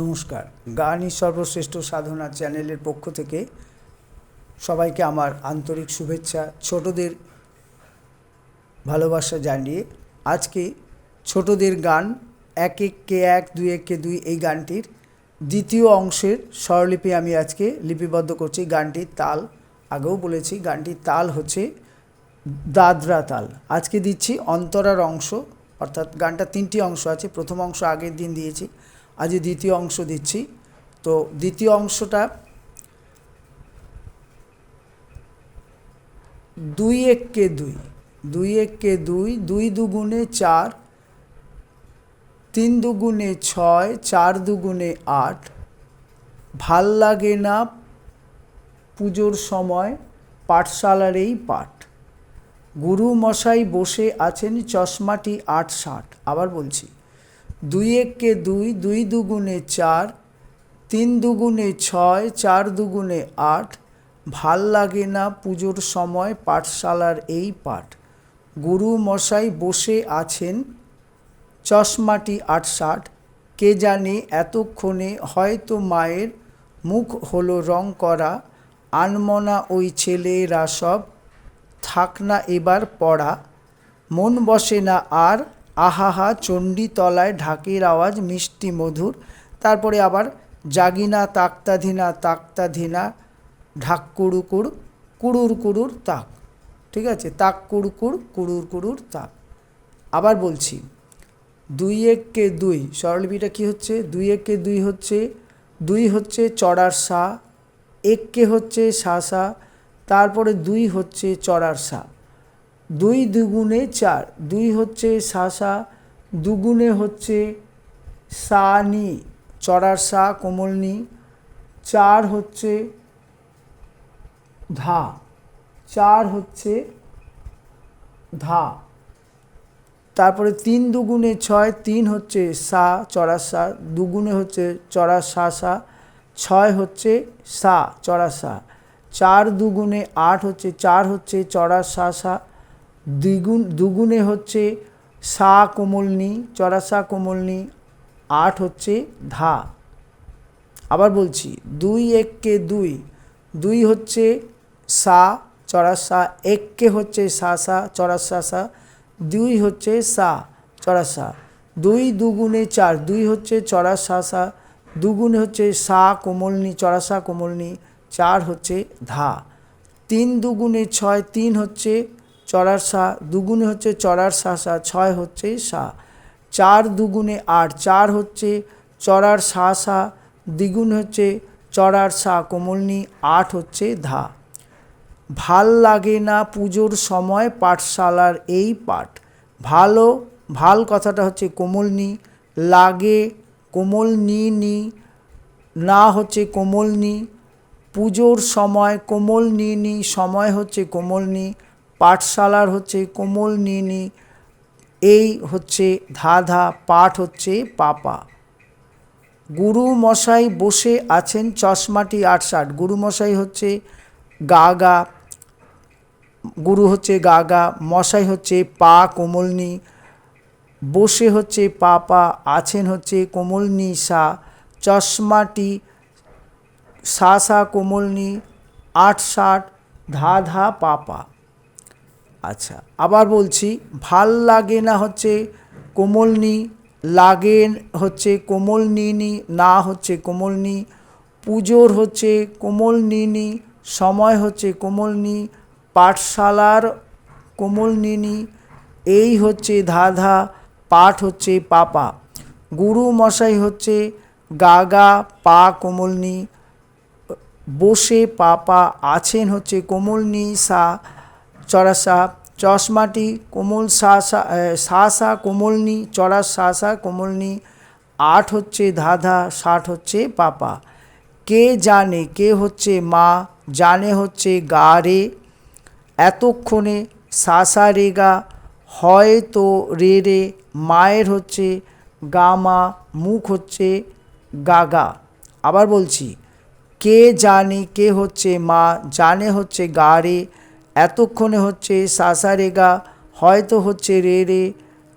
নমস্কার। গানই সর্বশ্রেষ্ঠ সাধনা চ্যানেলের পক্ষ থেকে সবাইকে আমার আন্তরিক শুভেচ্ছা, ছোটদের ভালোবাসা জানিয়ে আজকে ছোটদের গান এক এক কে এক, দুই এক কে দুই এই গানটির দ্বিতীয় অংশের স্বরলিপি আমি আজকে লিপিবদ্ধ করছি। গানটির তাল, আগেও বলেছি গানটির তাল হচ্ছে দাদরা তাল। আজকে দিচ্ছি অন্তরার অংশ, অর্থাৎ গানটা তিনটি অংশ আছে। প্রথম অংশ আগের দিন দিয়েছি আজ দ্বিতীয় অংশ দিচ্ছি। তো দ্বিতীয় অংশটা দুই এককে দুই দুই এককে দুই দুই দুগুণে চার, তিন দুগুণে ছয়, চার দুগুণে আট। ভালো লাগে না পুজোর সময় পাঠশালার এই পাঠ। গুরু মশাই বসে আছেন চশমাটি আট ষাট আবার বলছি। দুই এককে দুই দুই দুগুণে চার, তিন দুগুণে ছয়, চার দুগুণে আট, ভালো লাগে না পুজোর সময় পাঠশালার এই পাঠ। গুরু মশাই বসে আছেন চশমাটি আট ষাট কে জানে এতক্ষণে হয়তো মায়ের মুখ হলো রং করা, আনমনা ওই ছেলেরা সব থাক না এবার পড়া। মন বসে না আর আহাহা চণ্ডী তলায় ঢাকের আওয়াজ, মিষ্টি মধুর। তারপরে আবার, জাগিনা তাক্তাধীনা তাক্তাধীনা ঢাক কুড়ুকুড় কুড়ুর কুড়ুর তাক। ঠিক আছে? তাক কুড়কুড় কুড়ুর কুড়ুর তাক। আবার বলছি, দুই এককে দুই, স্বরলিপিটা কী হচ্ছে? দুই এককে দুই হচ্ছে দুই হচ্ছে চড়ার সা এককে হচ্ছে সা সা, তারপরে দুই হচ্ছে চড়ার সা। দুই দুগুণে চার, দুই হচ্ছে সা দুগুণে হচ্ছে সা নি চড়ার সা কোমল নি চার হচ্ছে ধা, চার হচ্ছে ধা। তারপরে তিন দুগুণে ছয়, তিন হচ্ছে সা চড়া সা, দুগুণে হচ্ছে চড়া সা সা, ছয় হচ্ছে সা চড়া সা, চার দুগুণে আট হচ্ছে, চার হচ্ছে চড়া সা সা দ্বিগুণ, দুগুণে হচ্ছে সা কোমলনি চড়া সা কোমলনি, আট হচ্ছে ধা। আবার বলছি, দুই এককে দুই দুই হচ্ছে সা চড়া সা এককে হচ্ছে সা সা চড়া সা, দুই হচ্ছে সা চড়া সা দুই দুগুণে চার, দুই হচ্ছে চড়া সা, দুগুণে হচ্ছে সা কোমলনি চড়া সা কোমলনি, চার হচ্ছে ধা। তিন দুগুণে ছয়, তিন হচ্ছে চড়ার সা, দুগুণে হচ্ছে চড়ার সা সা, ছয় হচ্ছে সা। চার দুগুণে আট, চার হচ্ছে চড়ার সা সা, দ্বিগুণ হচ্ছে চড়ার সা, কোমলনি, আট হচ্ছে ধা। ভালো লাগে না পুজোর সময় পাঠশালার এই পাঠ। ভালো, ভালো কথাটা হচ্ছে কোমলনি, লাগে কোমল নি নি না হচ্ছে কোমলনি। পুজোর সময় কোমল নি নি, সময় হচ্ছে কোমলনি। পাঠশালার হচ্ছে কোমল নি নি এই হচ্ছে ধা ধা পাঠ হচ্ছে পাপা। গুরু মশাই বসে আছেন চশমাটি আটষাট গুরু মশাই হচ্ছে গা গা গুরু হচ্ছে গা গা মশাই হচ্ছে পা কোমলনি, বসে হচ্ছে পা পা আছেন হচ্ছে কোমলনি সা। চশমাটি সা সা কোমলনি আট ষাট ধা ধা পাপা। আচ্ছা আবার বলছি, ভালো লাগে না হচ্ছে কোমলনি, লাগে হচ্ছে কোমল নিনি না হচ্ছে কোমলনি, পুজোর হচ্ছে কোমল নিনি সময় হচ্ছে কোমলনি, পাঠশালার কোমল নিনি এই হচ্ছে ধাধা, পাঠ হচ্ছে পাপা, গুরু মশাই হচ্ছে গাগা, পা কোমলনি, বসে পাপা আছেন হচ্ছে কোমলনি সা চড়াসা, চশমাটি কোমল সা সা সা সা কোমলনি চড়া সা সা কোমলনি, আট হচ্ছে ধাধা, ষাট হচ্ছে পাপা। কে জানে, কে হচ্ছে মা, জানে হচ্ছে গা রে। এতক্ষণে সাসা রেগা হয়তো রে রে, মায়ের হচ্ছে গামা মুখ হচ্ছে গাগা আবার বলছি, কে জানে, কে হচ্ছে মা, জানে হচ্ছে গা রে। এতক্ষণে হচ্ছে সাসা রেগা হয়তো হচ্ছে রে রে,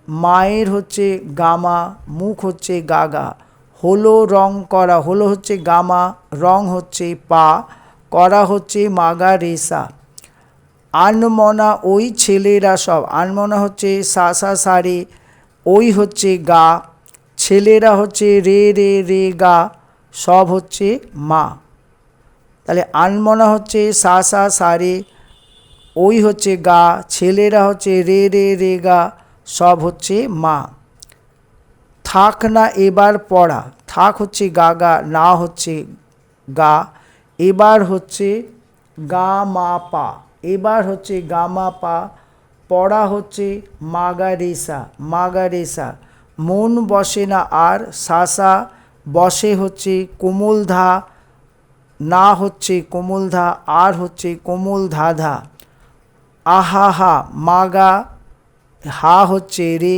মায়ের হচ্ছে গামা, মুখ হচ্ছে গাগা হলো রং করা, হলো হচ্ছে গামা, রং হচ্ছে পা, করা হচ্ছে মাগা রেসা। আনমনা ওই ছেলেরা সব, আনমনা হচ্ছে সা সা সারে, ওই হচ্ছে গা। ছেলেরা হচ্ছে রে রে রে গা, সব হচ্ছে মা। তাহলে আনমনা হচ্ছে সা সা সারে ওই হচ্ছে গা, ছেলেরা হচ্ছে রে রে রে, গা, সব হচ্ছে মা। থাক না এবার পড়া, থাক হচ্ছে গা গা, না হচ্ছে গা, এবার হচ্ছে গা, মা, পা। এবার হচ্ছে গা, মা, পা, পড়া হচ্ছে মাগা রেসা মাগা রেসা মন বসে না আর সাসা বসে হচ্ছে কোমল ধা, না হচ্ছে কোমল ধা, আর হচ্ছে কোমল ধা ধা। আহা হা মাগা, হা হচ্ছে রে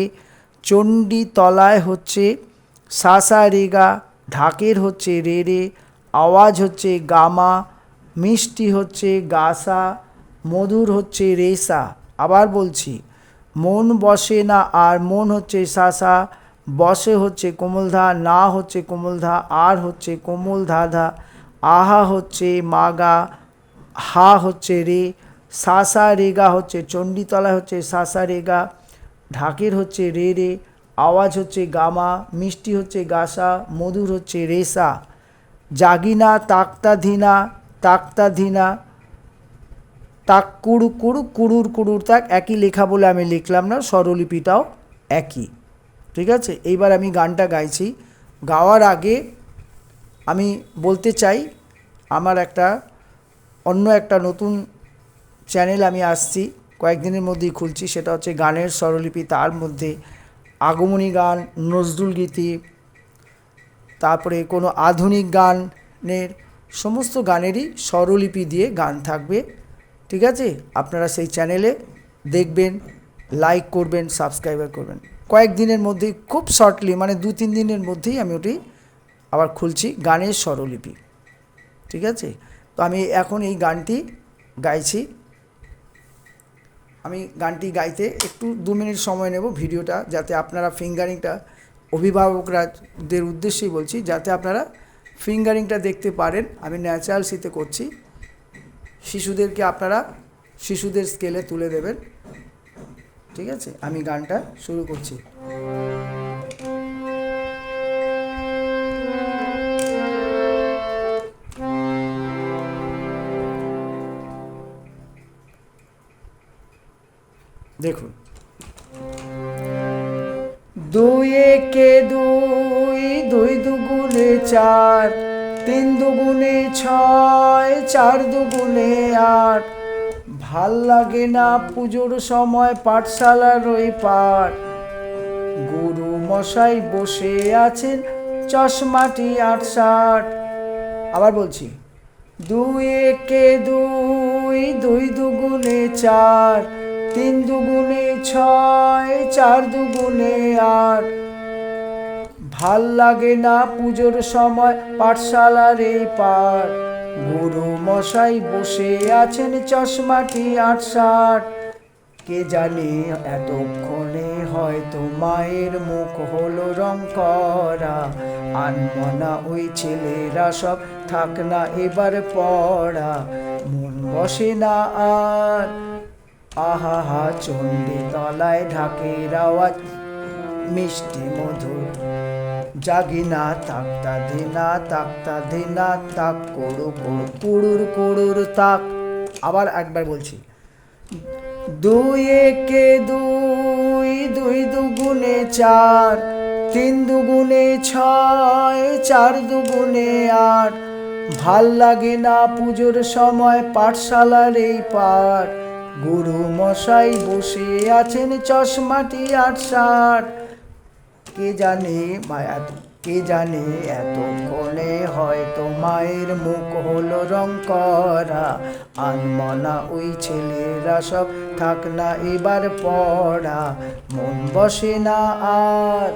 চণ্ডী তলায় হচ্ছে সাসা রেগা ঢাকের হচ্ছে রে রে, আওয়াজ হচ্ছে গামা, মিষ্টি হচ্ছে গাসা, মধুর হচ্ছে রেসা। আবার বলছি, মন বসে না আর মন হচ্ছে সাসা, বসে হচ্ছে কোমলধা না হচ্ছে কোমলধা আর হচ্ছে কোমল ধা ধা, আহা হচ্ছে মাগা, হা হচ্ছে রে সাসা রেগা হচ্ছে চণ্ডীতলা হচ্ছে সাসা রেগা ঢাকের হচ্ছে রে রে, আওয়াজ হচ্ছে গামা, মিষ্টি হচ্ছে গাসা, মধুর হচ্ছে রেসা। জাগিনা, তাক্তাধীনা তাক্তাধীনা তাক কুড়ু কুড়ু, কুড়ুর কুড়ুর, তাক, একই লেখা বলে আমি লিখলাম না, স্বরলিপিটাও একই। ঠিক আছে? এইবার আমি গানটা গাইছি। গাওয়ার আগে আমি বলতে চাই, আমার একটা, অন্য একটা নতুন চ্যানেল আমি আসছি, কয়েকদিনের মধ্যেই খুলছি, সেটা হচ্ছে গানের স্বরলিপি, তার মধ্যে আগমনী গান, নজরুল গীতি, তারপরে কোনো আধুনিক গানের সমস্ত গানেরই স্বরলিপি দিয়ে গান থাকবে, ঠিক আছে? আপনারা সেই চ্যানেলে দেখবেন লাইক করবেন সাবস্ক্রাইবার করবেন। কয়েকদিনের মধ্যেই, খুব শর্টলি মানে দু তিন দিনের মধ্যেই আমি ওটি আবার খুলছি, গানের স্বরলিপি, ঠিক আছে? তো আমি এখন এই গানটি গাইছি। আমি গানটি গাইতে একটু দু মিনিট সময় নেব ভিডিওটা, যাতে আপনারা ফিঙ্গারিংটা অভিভাবকরাদের উদ্দেশ্যেই বলছি, যাতে আপনারা ফিঙ্গারিংটা দেখতে পারেন। আমি ন্যাচারাল শীতে করছি। শিশুদেরকে আপনারা শিশুদের স্কেলে তুলে দেবেন। ঠিক আছে? আমি গানটা শুরু করছি। দেখুন। দুই একে দুই দুই দুগুণে চার, তিন দুগুণে ছয়, চার দুগুণে আট। ভালো লাগে না পুজোর সময় পাঠশালার ওই পাঠ। গুরু মশাই বসে আছেন চশমাটি আট ষাট আবার বলছি, দুই একে দুই দুই দুগুণে চার তিন দুগুণে ছয়, চার দুগুণে আট। ভালো লাগে না পুজোর সময় পাঠশালার এই পাঠ। গুরু মশাই বসে আছেন চশমাটি আট ষাট কে জানে এতক্ষণে হয়তো মায়ের মুখ হলো রং করা। আনমনা ওই ছেলেরা সব থাক না এবার পড়া। মন বসে না আর আহা হা তলায় ঢাকের আওয়াজ, মিষ্টি মধুর। জাগিনা তাকতা ধিনা তাকতা ধিনা তাক কুড়ু, কুড়ুর কুড়ুর তাক। আবার একবার বলছি। দুই একে দুই দুই দুগুণে চার, তিন দুগুণে ছয়, চার দুগুণে আট। ভালো লাগে না পুজোর সময় পাঠশালার এই পাঠ। গুরু মশাই বসে আছেন চশমাটি আট ষাট কে জানে মায়া কে জানে এত এতক্ষণে হয়তো মায়ের মুখ হলো রং করা। আনমনা ওই ছেলেরা সব থাক না এবার পড়া। মন বসে না আর।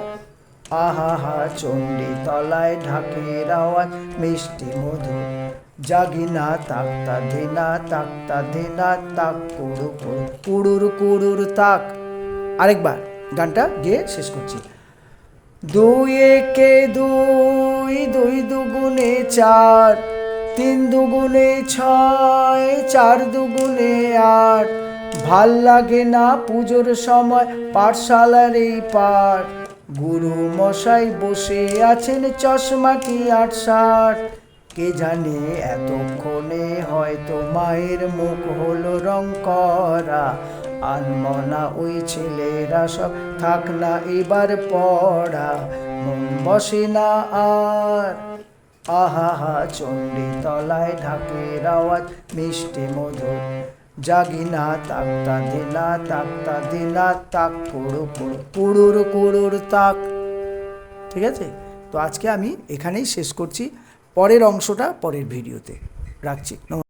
আহা হা চণ্ডী তলায় ঢাকের আওয়াজ, মিষ্টি মধু। জাগিনা তাক্তা ধিনা তাক্তা ধিনা তাক কুড়ু কুড়ু কুড়ুর কুড়ুর তাক। আরেকবার, গানটা গিয়ে শেষ করছি। দুই একে দুই দুই দুগুণে চার, তিন দুগুণে ছয়, চার দুগুণে আট। ভালো লাগে না পুজোর সময় পাঠশালার এই পাঠ। গুরু মশাই বসে আছেন চশমা কি আট ষাট কে জানে? এতক্ষণে হয়তো মায়ের মুখ হলো রং করা। আনমনা ওই ছেলেরা সব থাক না এবার পড়া। মন বসে না আর। আহা চণ্ডী তলায় ঢাকের আওয়াজ, মিষ্টি মধুর। জাগি না তাক্তা দিনা তাক্তা দিনা তাক কুড়ু কুড়ু কুড়ুর কুড়ুর তাক। ঠিক আছে? তো আজকে আমি এখানেই শেষ করছি। পরের অংশটা পরের ভিডিওতে। রাখছি নমস্কার।